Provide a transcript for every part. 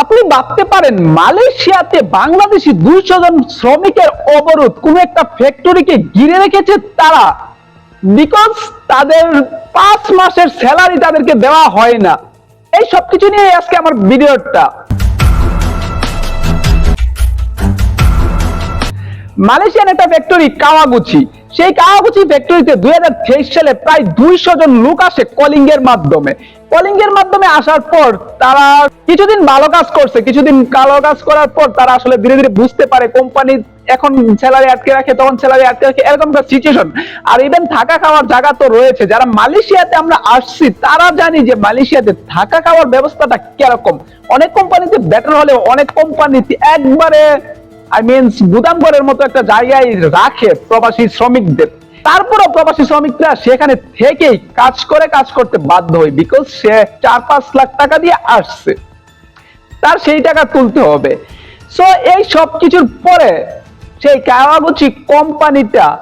আপনি ভাবতে পারেন, মালয়েশিয়াতে বাংলাদেশি দুইশো জন শ্রমিকের অবরোধ কোন একটা ফ্যাক্টরিকে ঘিরে রেখেছে তারা? বিকজ তাদের পাঁচ মাসের স্যালারি তাদেরকে দেওয়া হয় না। এই সবকিছু নিয়ে আজকে আমার ভিডিওটা। মালয়েশিয়ান একটা ফ্যাক্টরি, কাওয়াগুচি। সেই কাওয়াগুচি ফ্যাক্টরিতে দুই হাজার তেইশ সালে প্রায় দুইশো জন লোক আসে কলিং এর মাধ্যমে। কলিং এর মাধ্যমে আসার পর তারা কিছুদিন ভালো কাজ করছে, কিছুদিন কালো কাজ করার পর তারা আসলে ধীরে ধীরে বুঝতে পারে কোম্পানি এখন স্যালারি আটকে রাখে, তখন স্যালারি আটকে রাখে, এরকম একটা সিচুয়েশন আর ইভেন থাকা খাওয়ার জায়গা তো রয়েছে, যারা মালয়েশিয়াতে আমরা আসছি, তারা জানি যে মালয়েশিয়াতে থাকা খাওয়ার ব্যবস্থাটা কীরকম। অনেক কোম্পানিতে বেটার হলেও অনেক কোম্পানিতে একবারে আই মিনস গুদামঘরের মতো একটা জায়গায় রাখে প্রবাসী শ্রমিকদের। তারপরও প্রবাসী শ্রমিকরা সেখানে থেকেই কাজ করে, কাজ করতে বাধ্য হয় বিকজ সে চার পাঁচ লাখ টাকা দিয়ে আসছে। তার সেই টাকা তুলতে হবে। সো এই সব কিছুর পরে সেই কাওয়াগুচি কোম্পানিটা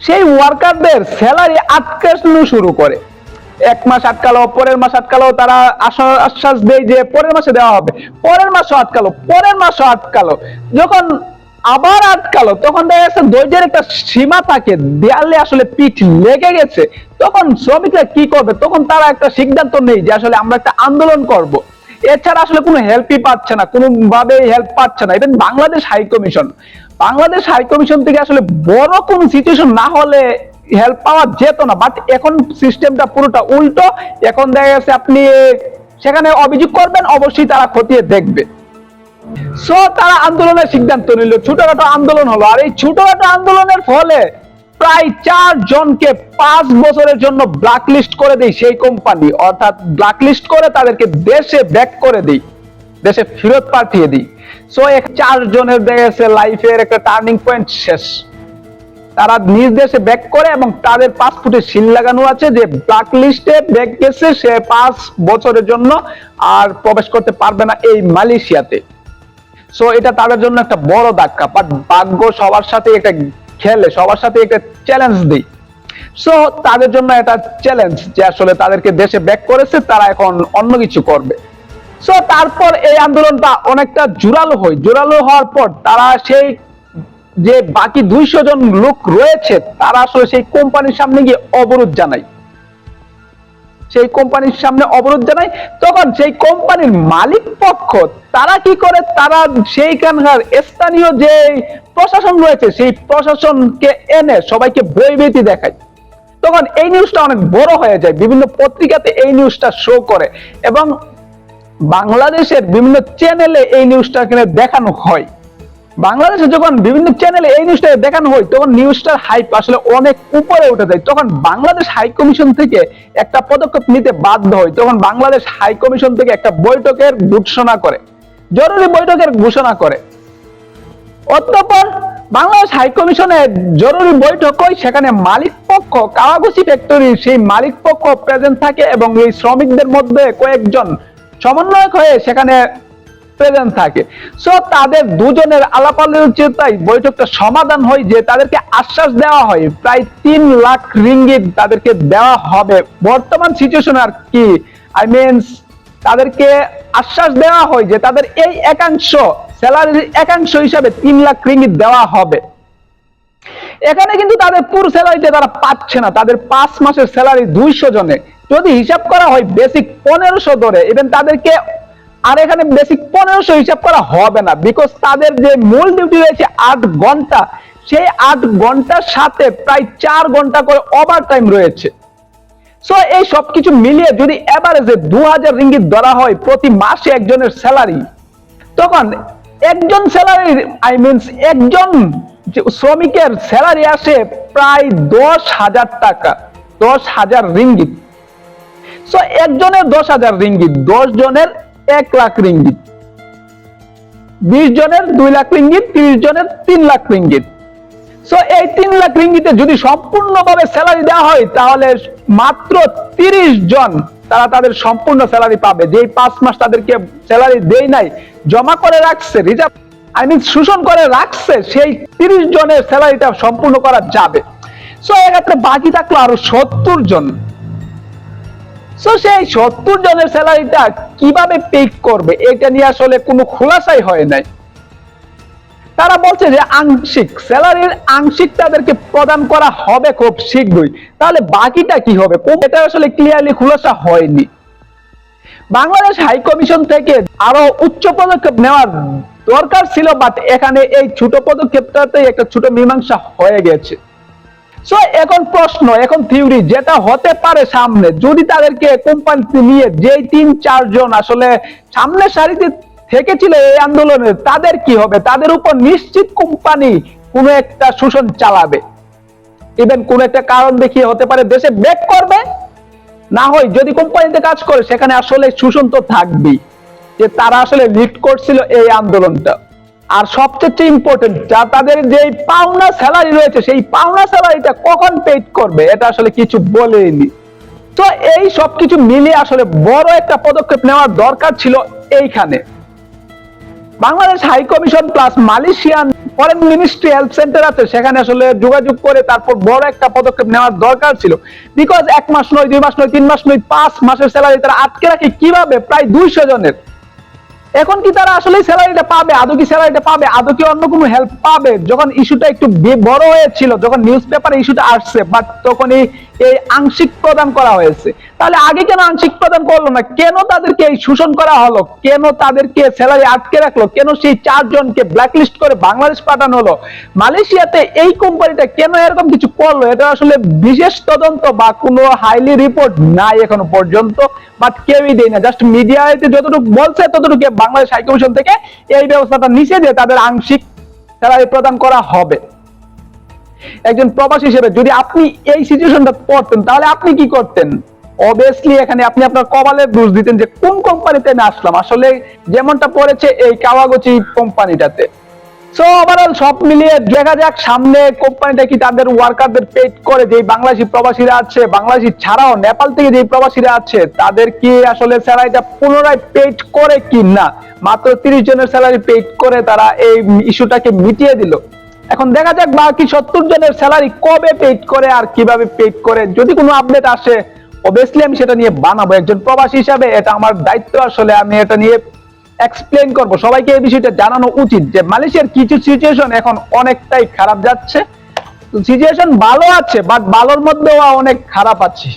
সেই ওয়ার্কারদের স্যালারি আটকানো শুরু করে। এক মাস আটকালো, পরের মাস আটকালো, তারা আশা- আশ্বাস দেয় যে পরের মাসে দেওয়া হবে। পরের মাসও আটকালো, পরের মাসও আটকালো। যখন আবার আটকালো, তখন দেখা যাচ্ছে ধৈর্যের একটা সীমা থাকে, দেয়ালে আসলে পিঠ লেগে গেছে, তখন শ্রমিকরা কি করবে? তখন তারা একটা সিদ্ধান্ত নেই যে আসলে আমরা একটা আন্দোলন করব। এছাড়া আসলে কোনো হেল্পই পাচ্ছে না কোনো ভাবে হেল্প পাচ্ছে না। Even Bangladesh high commission Bangladesh high commission থেকে আসলে বড় কোন সিচুয়েশন না হলে হেল্প পাওয়া যেত না। বাট এখন সিস্টেমটা পুরোটা উল্টো, এখন দেখা গেছে আপনি সেখানে অভিযোগ করবেন, অবশ্যই তারা খতিয়ে দেখবে। সো তারা আন্দোলনের সিদ্ধান্ত নিল, ছোটখাটো আন্দোলন হলো। আর এই ছোটখাটো আন্দোলনের ফলে প্রায় চার জনকে পাঁচ বছরের জন্য ব্ল্যাকলিস্ট করে দেয় সেই কোম্পানি অর্থাৎ ব্ল্যাকলিস্ট করে তাদেরকে দেশে ব্যাক করে দিই দেশে ফেরত পাঠিয়ে দিই সো এক চার জনের লাইফের একটা টার্নিং পয়েন্ট শেষ। তারা নিজ দেশে ব্যাক করে এবং তাদের পাসপোর্টে সিল লাগানো আছে যে ব্ল্যাক লিস্টে ব্যাক গেছে সে পাঁচ বছরের জন্য আর প্রবেশ করতে পারবে না এই মালয়েশিয়াতে। সো এটা তাদের জন্য একটা বড় ধাক্কা বাট ভাগ্য সবার সাথে একটা খেলে, সবার সাথে একটা চ্যালেঞ্জ দেই সো তাদের জন্য এটা চ্যালেঞ্জ যে আসলে তাদেরকে দেশে ব্যাক করেছে, তারা এখন অন্য কিছু করবে। সো তারপর এই আন্দোলনটা অনেকটা জোরালো হয়। জোরালো হওয়ার পর তারা সেই যে বাকি দুইশো জন লোক রয়েছে, তারা আসলে সেই কোম্পানির সামনে গিয়ে অবরোধ জানায়। সেই কোম্পানির সামনে অবরোধ জানায়। তখন সেই কোম্পানির মালিক পক্ষ, তারা কি করে? তারা সেইখানকার স্থানীয় যে প্রশাসন রয়েছে, সেই প্রশাসনকে এনে সবাইকে বইবেতি দেখায়। তখন এই নিউজটা অনেক বড় হয়ে যায়। বিভিন্ন পত্রিকাতে এই নিউজটা শো করে এবং বাংলাদেশের বিভিন্ন চ্যানেলে এই নিউজটা দেখানো হয়। বাংলাদেশে যখন বিভিন্ন চ্যানেলে এই নিউজটা দেখানো হয়, তখন নিউজটার হাইপ আসলে অনেক উপরে উঠে যায়। তখন বাংলাদেশ হাই কমিশন থেকে একটা পদক্ষেপ নিতে বাধ্য হয়। তখন বাংলাদেশ হাই কমিশন থেকে একটা বৈঠকের ঘোষণা করে। জরুরি বৈঠকের ঘোষণা করে। অতঃপর বাংলাদেশ হাই কমিশনের জরুরি বৈঠক হয়, সেখানে মালিক পক্ষ কাওয়াগুচি ফ্যাক্টরির সেই মালিক পক্ষ প্রেজেন্ট থাকে এবং এই শ্রমিকদের মধ্যে কয়েকজন সমন্বয়ক হয়ে সেখানে প্রেজেন্ট থাকে। সো তাদের দুজনের আলাপ আলোচনায় বৈঠকটা সমাধান হয় যে তাদেরকে আশ্বাস দেওয়া হয়, প্রায় তিন লাখ রিঙ্গিত তাদেরকে দেওয়া হবে। বর্তমান সিচুয়েশন আর কি? আই মিনস তাদেরকে আশ্বাস দেওয়া হয় যে তাদের এই একাংশ স্যালারির একাংশ হিসাবে তিন লাখ রিঙ্গিত দেওয়া হবে। এখানে কিন্তু তাদের পুরো স্যালারিটা তারা পাচ্ছে না। তাদের পাঁচ মাসের স্যালারি দুইশো জনে যদি হিসাব করা হয় বেসিক পনেরোশো ধরে ইভেন তাদেরকে আর এখানে বেসিক পনেরোশো হিসাব করা হবে না বিকজ তাদের যে মূল ডিউটি রয়েছে আট ঘণ্টা, সেই আট ঘণ্টার সাথে প্রায় চার ঘণ্টা করে ওভার টাইম রয়েছে। সো এই সবকিছু মিলিয়ে যদি এভারেজে দু হাজার রিঙ্গিত ধরা হয় প্রতি মাসে একজনের স্যালারি তখন একজন স্যালারি আই মিনস একজন শ্রমিকের স্যালারি আসে প্রায় দশ হাজার টাকা, দশ হাজার রিঙ্গিত। সো একজনের দশ হাজার রিঙ্গিত, দশ জনের এক লাখ রিঙ্গিত। বিশ জনের দুই লাখ রিঙ্গিত, তিরিশ জনের তিন লাখ রিঙ্গিত। সো এই তিন লাখ রিঙ্গিতে যদি সম্পূর্ণভাবে স্যালারি দেওয়া হয়, তাহলে মাত্র তিরিশ জন তারা তাদের সম্পূর্ণ স্যালারি পাবে। যেই পাঁচ মাস তাদেরকে স্যালারি দেই নাই, জমা করে রাখছে রিজার্ভ আই মিন শোষণ করে রাখছে, সেই তিরিশ জনের স্যালারিটা সম্পূর্ণ করা যাবে। সো এক্ষেত্রে বাকি থাকল আরও সত্তর জন। সো সেই সত্তর জনের স্যালারিটা কীভাবে পে করবে? এটা নিয়ে আসলে কোনো খোলাসাই হয় নাই। তারা বলছে যে আংশিক স্যালারির আংশিক তাদেরকে প্রদান করা হবে খুব শীঘ্রই। তাহলে বাকিটা কি হবে? এটা আসলে ক্লিয়ারলি খোলাসা হয়নি। বাংলাদেশ হাই কমিশন থেকে আরও উচ্চ পদক্ষেপ নেওয়ার দরকার ছিল বাট এখানে এই ছোট পদক্ষেপটাতে একটা ছোট মীমাংসা হয়ে গেছে। সো এখন প্রশ্ন, এখন থিওরি যেটা হতে পারে সামনে, যদি তাদেরকে কোম্পানিতে নিয়ে যেই তিন চারজন আসলে সামনের সারিতে থেকেছিল এই আন্দোলনে, তাদের কি হবে? তাদের উপর নিশ্চিত কোম্পানি কোনো একটা শোষণ চালাবে। ইভেন কোন একটা কারণ দেখিয়ে হতে পারে দেশে ব্যাক করবে। না হয় যদি কোম্পানিতে কাজ করে, সেখানে আসলে শোষণ তো থাকবেই। যে তারা আসলে লিড করছিল এই আন্দোলনটা। আর সবচেয়ে ইম্পর্টেন্ট যা তাদের যে পাওনা স্যালারি রয়েছে, সেই পাওনা স্যালারিটা কখন পেড করবে, এটা আসলে কিছু বলেনি। তো এই সবকিছু মিলিয়ে আসলে বড় একটা পদক্ষেপ নেওয়ার দরকার ছিল এইখানে। Bangladesh high commission plus Malaysian foreign ministry health centre আছে, সেখানে আসলে যোগাযোগ করে তারপর বড় একটা পদক্ষেপ নেওয়ার দরকার ছিল। বিকজ এক মাস নয়, দুই মাস নয়, তিন মাস নয়, পাঁচ মাসের স্যালারি তারা আটকে রাখে কীভাবে? প্রায় দুইশো জনের। এখন কি তারা আসলে স্যালারিটা পাবে? আদৌ কি স্যালারিটা পাবে? আদৌ কি অন্য কোনো হেল্প পাবে? যখন ইস্যুটা একটু বড় হয়েছিল, যখন নিউজ পেপারে ইস্যুটা আসছে বাট তখন এই এই আংশিক প্রদান করা হয়েছে। তাহলে আগে কেন আংশিক প্রদান করল না? কেন তাদেরকে এই শোষণ করা হলো? কেন তাদেরকে স্যালারি আটকে রাখল? কেন সেই চারজনকে ব্ল্যাকলিস্ট করে বাংলাদেশ পাঠানো হলো? মালয়েশিয়াতে এই কোম্পানিটা কেন এরকম কিছু করল? এটা আসলে বিশেষ তদন্ত বা কোনো হাইলি রিপোর্ট নাই এখনও পর্যন্ত বাট কেউই দেয় না জাস্ট মিডিয়াতে যতটুকু বলছে, ততটুকু বাংলাদেশ হাইকমিশন থেকে এই ব্যবস্থাটা নিচে দিয়ে তাদের আংশিক স্যালারি প্রদান করা হবে। একজন প্রবাসী হিসেবে যদি আপনি এই সিচুয়েশনটা পড়তেন তাহলে আপনি কি করতেন? অবভিয়াসলি এখানে আপনি আপনার কপালের দোষ দিতেন যে, কোন কোম্পানিতে আমি আসলাম? আসলে যেমনটা পড়েছে, এই কাওয়াগুচি কোম্পানিটাতে সো ওভারঅল সব মিলিয়ে দেখা যাক, সামনে কোম্পানিটা কি তাদের ওয়ার্কারদের পেড করে? যে বাংলাদেশি প্রবাসীরা আছে, বাংলাদেশি ছাড়াও নেপাল থেকে যে প্রবাসীরা আছে, তাদের কি আসলে স্যালারিটা পুনরায় পেড করে কি না মাত্র তিরিশ জনের স্যালারি পেড করে তারা এই ইস্যুটাকে মিটিয়ে দিল। এখন দেখা যাক বাকি সত্তর জনের স্যালারি কবে পেড করে আর কীভাবে পেড করে। যদি কোনো আপডেট আসে অবভিয়াসলি আমি সেটা নিয়ে বানাবো। একজন প্রবাসী হিসাবে এটা আমার দায়িত্ব আসলে, আমি এটা নিয়ে এক্সপ্লেন করব। সবাইকে এই বিষয়টা জানানো উচিত যে মালয়েশিয়ার কিছু সিচুয়েশন এখন অনেকটাই খারাপ যাচ্ছে। সিচুয়েশন ভালো আছে বাট ভালোর মধ্যেও অনেক খারাপ আছে।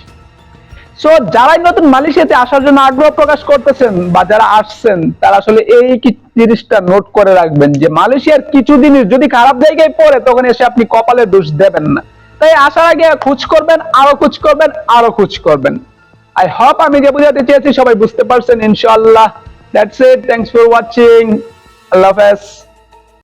সো যারাই নতুন মালয়েশিয়াতে আসার জন্য আগ্রহ প্রকাশ করতেছেন বা যারা আসছেন, তারা আসলে এই জিনিসটা নোট করে রাখবেন যে মালয়েশিয়ার কিছু জিনিস যদি খারাপ জায়গায় পড়ে, তখন এসে আপনি কপালে দোষ দেবেন না। তাই আসার আগে খোঁজ করবেন, আরও খোঁজ করবেন, আরও খোঁজ করবেন। আই হোপ আমি যে বুঝাতে চেয়েছি সবাই বুঝতে পারছেন, ইনশাআল্লাহ। That's it thanks for watching আল্লাহ হাফেজ